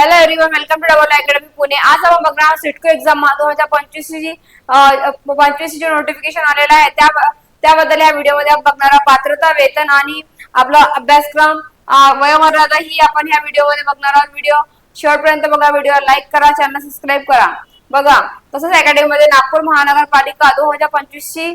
Hello everyone welcome to double academy Pune आज आपण बघणार सिटको एक्झाम दोन हजार पंचवीस ची पंचवीस जे नोटिफिकेशन आलेलं आहे त्या त्याबद्दल या व्हिडिओमध्ये आपण बघणार आहोत. पात्रता वेतन आणि आपला अभ्यासक्रम वयोमर्यादा ही आपण या व्हिडिओमध्ये बघणार आहोत. व्हिडिओ शेवटपर्यंत बघा. व्हिडिओ लाईक करा चॅनल सबस्क्राईब करा. बघा तसंच अकॅडमीमध्ये नागपूर महानगरपालिका दोन हजार पंचवीस ची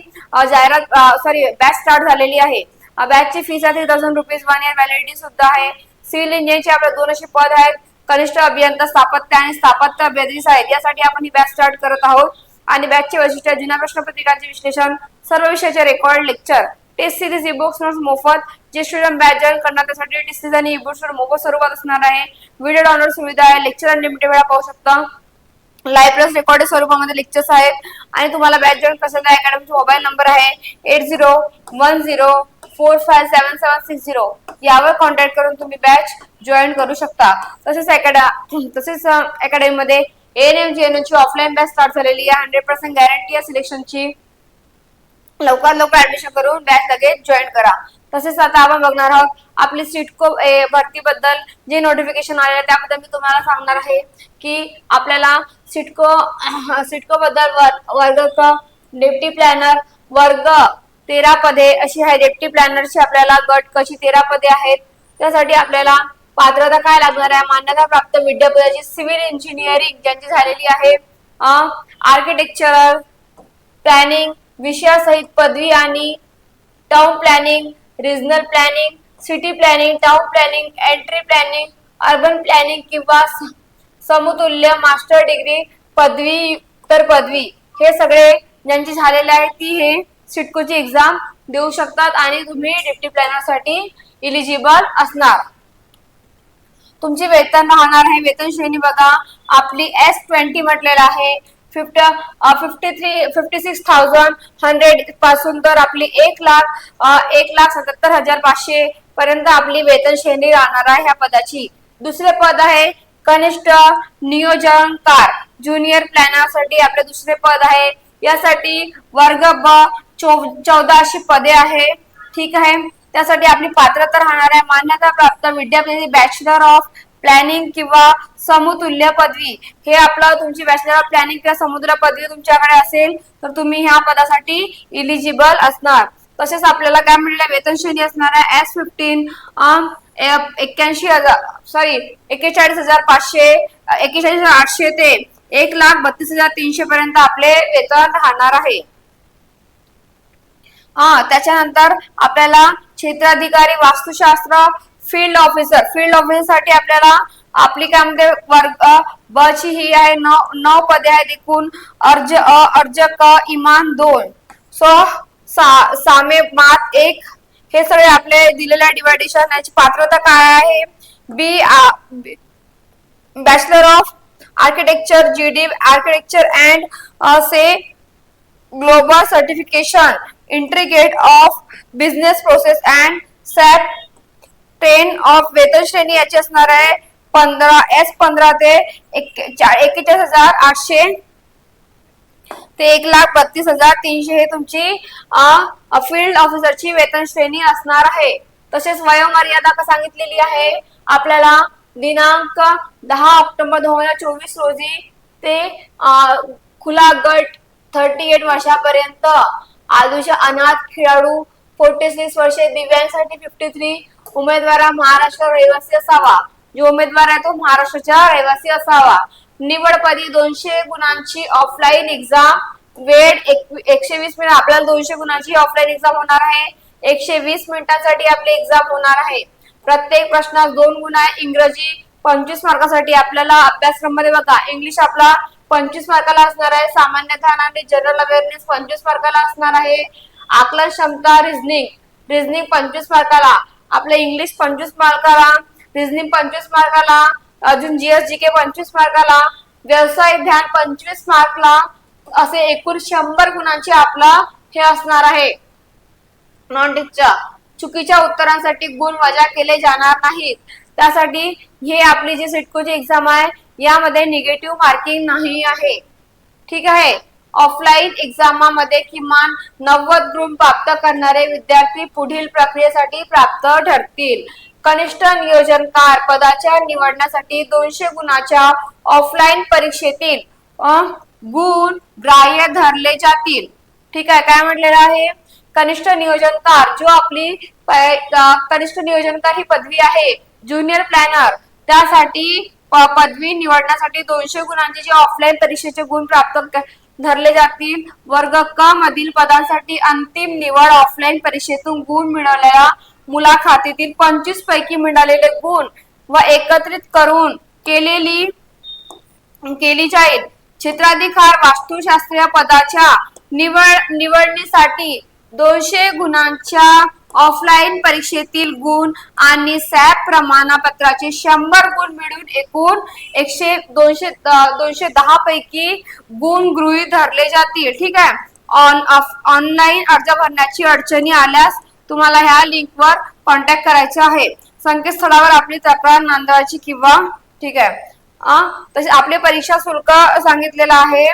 जाहिरात सॉरी बॅच स्टार्ट झालेली आहे. बॅचची फीस आहे three thousand rupees one year validity सुद्धा आहे. सिव्हिल इंजिनियरचे आपले दोनशे पद आहेत. कनिष्ठ अभियंता स्थापत्य आणि स्थापत्य अभ्यास आहेत यासाठी आपण ही बॅच स्टार्ट करत आहोत. आणि बॅचचे वैशिष्ट्य जुन्या प्रश्नपत्रिकांचे विश्लेषण सर्व विषयाचे record lecture test series books notes मोफत जे स्टुडंट बॅच जॉईन करणार त्यासाठी टेस्ट सिरीज आणि बुक्स मोफत स्वरूपात असणार आहे. व्हिडिओ डाउनलोड सुविधा आहे. लेक्चर अनलिमिटेड वेळा पाहू शकता. लाईव्ह प्लस रेकॉर्डेड स्वरूपामध्ये लेक्चर्स आहेत. आणि तुम्हाला बॅच जॉईन आहे अकॅडमीचा मोबाईल नंबर आहे. Eight zero one zero four five seven seven six zero यावर कॉन्टॅक्ट करून तुम्ही बॅच जॉईन करू शकता. तसेच तसेच अकॅडमीमध्ये एन एम जी एन ची ऑफलाईन बॅच स्टार्ट झालेली आहे. हंड्रेड पर्सेंट गॅरंटी आहे सिलेक्शनची लवकरात लवकर ऍडमिशन करून बॅच लगेच जॉईन करा. तसेच आता आपण बघणार आहोत आपली सिटको भरतीबद्दल जे नोटिफिकेशन आले त्याबद्दल मी तुम्हाला सांगणार आहे की आपल्याला सिटको सिटको बद्दल वर्ग डेप्टी प्लॅनर वर्ग तेरा पदे अशी आहे डेप्टी प्लॅनरची आपल्याला गट कशी तेरा पदे आहेत त्यासाठी आपल्याला पात्रता काय लागणार आहे मान्यता प्राप्त विद्यापीठाची सिव्हिल इंजिनिअरिंग ज्यांची झालेली आहे आर्किटेक्चरल प्लॅनिंग विषयासहित पदवी आणि town planning regional planning city planning town planning entry planning urban planning किंवा समतुल्य मास्टर डिग्री पदवी तर पदवी हे सगळे ज्यांची झालेले आहे ती हे सिटकोची एक्झाम देऊ शकतात आणि तुम्ही डिप्टी प्लॅनरसाठी इलिजिबल असणार. तुमचे वेतन राहणार आहे. वेतन श्रेणी बघा. आपली एस ट्वेंटी म्हटलेलं आहे. Fifty fifty three fifty six thousand हंड्रेडपासून तर आपली एक लाख एक लाख सत्याहत्तर हजार पाचशे पर्यंत आपली वेतन श्रेणी राहणार आहे ह्या पदाची. दुसरे पद आहे कनिष्ठ नियोजनकार. ज्युनियर प्लॅनरसाठी आपले दुसरे पद आहे. यासाठी वर्ग ब चौ- चौदा अशी पदे आहे. ठीक आहे? त्यासाठी आपली पात्रता राहणार आहे. मान्यता प्राप्त विद्यापीठाची बॅचलर ऑफ प्लॅनिंग किंवा समतुल्य पदवी. हे आपलं तुमची बॅचलर ऑफ प्लॅनिंग किंवा समुद्र पदवी तुमच्याकडे असेल तर तुम्ही ह्या पदासाठी इलिजिबल असणार. तसेच आपल्याला काय म्हणलं वेतन श्रेणी असणार आहे. एस फिफ्टीन एक्क्याऐंशी हजार सॉरी एक्केचाळीस हजार पाचशे एक्केचाळीस हजार आठशे ते एक लाख बत्तीस हजार तीनशे पर्यंत आपले वेतन राहणार आहे. हा त्याच्यानंतर आपल्याला क्षेत्राधिकारी वास्तुशास्त्र फील्ड ऑफिसर फील्ड ऑफिसरसाठी आपल्याला आपली काय म्हणते वर्ग ब ची ही आहे नऊ नऊ पदे आहेत एकूण अर्ज अ अर्ज क इमान दोन. सो सा सामे मात एक. हे सगळे आपले दिलेल्या डिवायडेशन याची पात्रता काय आहे? B bachelor of architecture G D architecture and say global certification integrate of business process and SAP ten of वेतन श्रेणी याची असणार आहे. पंधरा एस पंधरा ते एक्केचाळीस हजार आठशे. ते एक लाख बत्तीस हजार तीनशे हे तुमची फील्ड ऑफिसरची वेतन श्रेणी असणार आहे. तसेच वयोमर्यादा का सांगितलेली आहे? आपल्याला दिनांक दहा ऑक्टोबर दोन हजार चोवीस रोजी ते खुला गट थर्टी एट वर्षापर्यंत आदूचे अनाथ खेळाडू फोर्टी सिक्स वर्षे दिव्यांसाठी फिफ्टी थ्री उमेदवार महाराष्ट्र रहिवासी असावा. जो उमेदवार आहे तो महाराष्ट्राचा रहिवासी असावा. निवडपदी दोनशे गुणांची ऑफलाईन एक्झाम वेळ एक- एकशे वीस मिनिट आपल्याला दोनशे गुणांची ऑफलाईन एक्झाम होणार आहे. एकशे वीस मिनिटांसाठी आपली एक्झाम होणार आहे. प्रत्येक प्रश्नात दोन गुण आहे. इंग्रजी पंचवीस मार्कासाठी आपल्याला अभ्यासक्रममध्ये बघा. इंग्लिश आपला पंचवीस मार्काला असणार आहे. सामान्य ज्ञान आणि जनरल अवेअरनेस पंचवीस मार्काला असणार आहे. आकलन क्षमता रिझनिंग रिझनिंग पंचवीस मार्काला. आपलं इंग्लिश पंचवीस मार्काला. रिझनिंग पंचवीस मार्काला. अजून जीएस जी के पंचवीस मार्काला. व्यवसाय ध्यान पंचवीस मार्कला. असे एकूण शंभर गुणांचे आपला हे असणार आहे. नॉन चुकीच्या उत्तरांसाठी गुण वजा केले जाणार नाहीत. त्यासाठी हे आपली जी सिटकोची एक्झाम आहे यामध्ये निगेटिव्ह मार्किंग नाही आहे. ठीक आहे? ऑफलाईन एक्झामामध्ये किमान नव्वद गुण प्राप्त करणारे विद्यार्थी पुढील प्रक्रियेसाठी प्राप्त ठरतील. कनिष्ठ नियोजनकार पदाच्या निवडण्यासाठी दोनशे गुणाच्या ऑफलाईन परीक्षेतील गुण ग्राह्य धरले जातील. ठीक आहे? काय म्हटलेलं आहे? कनिष्ठ नियोजनकार जो आपली कनिष्ठ नियोजनकार ही पदवी आहे ज्युनियर प्लॅनर त्यासाठी पदवी निवडण्यासाठी दोनशे गुणांचे जे ऑफलाईन परीक्षेचे गुण प्राप्त धरले जातील. वर्ग क मधील पदांसाठी अंतिम निवड ऑफलाईन परीक्षेतून गुण मिळवलेल्या मुलाखतीतील पंचवीस पैकी मिळालेले गुण व एकत्रित करून केलेली केली जाईल. क्षेत्राधिकार वास्तुशास्त्रीय पदाच्या निवड निवडणीसाठी दोनशे गुणांच्या ऑफलाईन परीक्षेतील गुण आणि सॅप प्रमाणपत्राचे शंभर गुण मिळून एकूण एकशे दोनशे दोनशे दहा पैकी गुण गृहीत धरले जातील. ठीक आहे? ऑन ऑनलाईन अर्ज भरण्याची अडचणी आल्यास तुम्हाला ह्या लिंकवर कॉन्टॅक्ट करायचे आहे. संकेतस्थळावर आपली तक्रार नोंदवायची किंवा ठीक आहे? तसे आपले परीक्षा शुल्क सांगितलेलं आहे.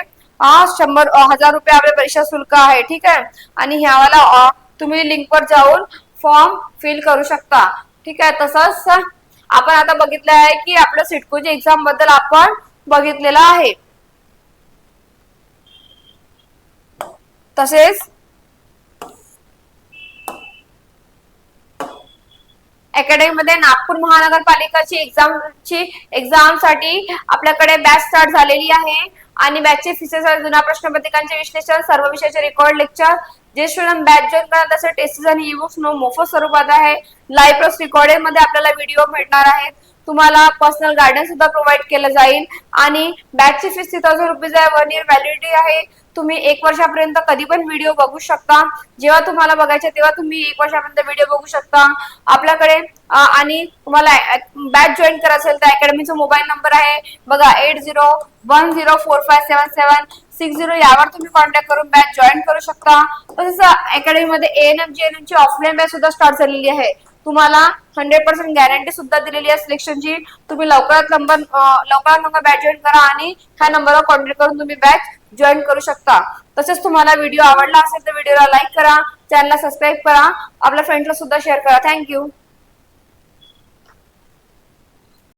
शंभर हजार रुपये आपले परीक्षा शुल्क आहे. ठीक आहे? आणि ह्यावाला तुम्ही लिंकवर जाऊन फॉर्म फिल करू शकता. ठीक आहे? तसंच आपण आता बघितलं आहे की आपल्या सिटकोच्या एक्झामबद्दल आपण बघितलेलं आहे. तसेच अकॅडमी मध्ये नागपूर महानगरपालिकाची एक्झामची एक्झामसाठी आपल्याकडे बॅच स्टार्ट झालेली आहे. आणि बॅचचे फीसेस जुना प्रश्नपत्रिकांचे विश्लेषण सर्व विषयाचे रेकॉर्ड लेक्चर जे स्टुडंट बॅच जॉईन करणार त्याचे टेस्टेस आणि ई नो मोफत स्वरूपात आहे. लाईव्ह प्लस रेकॉर्डेडमध्ये आपल्याला व्हिडिओ भेटणार आहेत. तुम्हाला पर्सनल गायडन्स सुद्धा प्रोव्हाइड केलं जाईल. आणि बॅचची फीस थ्री थाउजंड रुपीज आहे. वन इयर व्हॅलिडिटी आहे. तुम्ही एक वर्षापर्यंत कधी पण व्हिडिओ बघू शकता. जेव्हा तुम्हाला बघायचे तेव्हा तुम्ही एक वर्षापर्यंत व्हिडिओ बघू शकता. आपल्याकडे आणि तुम्हाला बॅच जॉईन करायचं असेल तर अकॅडमीचा मोबाईल नंबर आहे. बघा eight zero one zero four five seven seven six zero यावर तुम्ही कॉन्टॅक्ट करून बॅच जॉईन करू शकता. तसेच अकॅडमीमध्ये एएनएम एन ची ऑफलाईन बॅच सुद्धा स्टार्ट झालेली आहे. तुम्हाला हंड्रेड पर्सेंट गॅरंटी सुद्धा दिलेली आहे सिलेक्शनची तुम्ही लवकरात नंबर लवकरात लवकर बॅच जॉईन करा आणि ह्या नंबरवर कॉन्टॅक्ट करून तुम्ही बॅच जॉईन करू शकता. तसेच तुम्हाला व्हिडिओ आवडला असेल तर व्हिडिओला लाईक करा चॅनलला सबस्क्राईब करा आपल्या फ्रेंडला सुद्धा शेअर करा. थँक्यू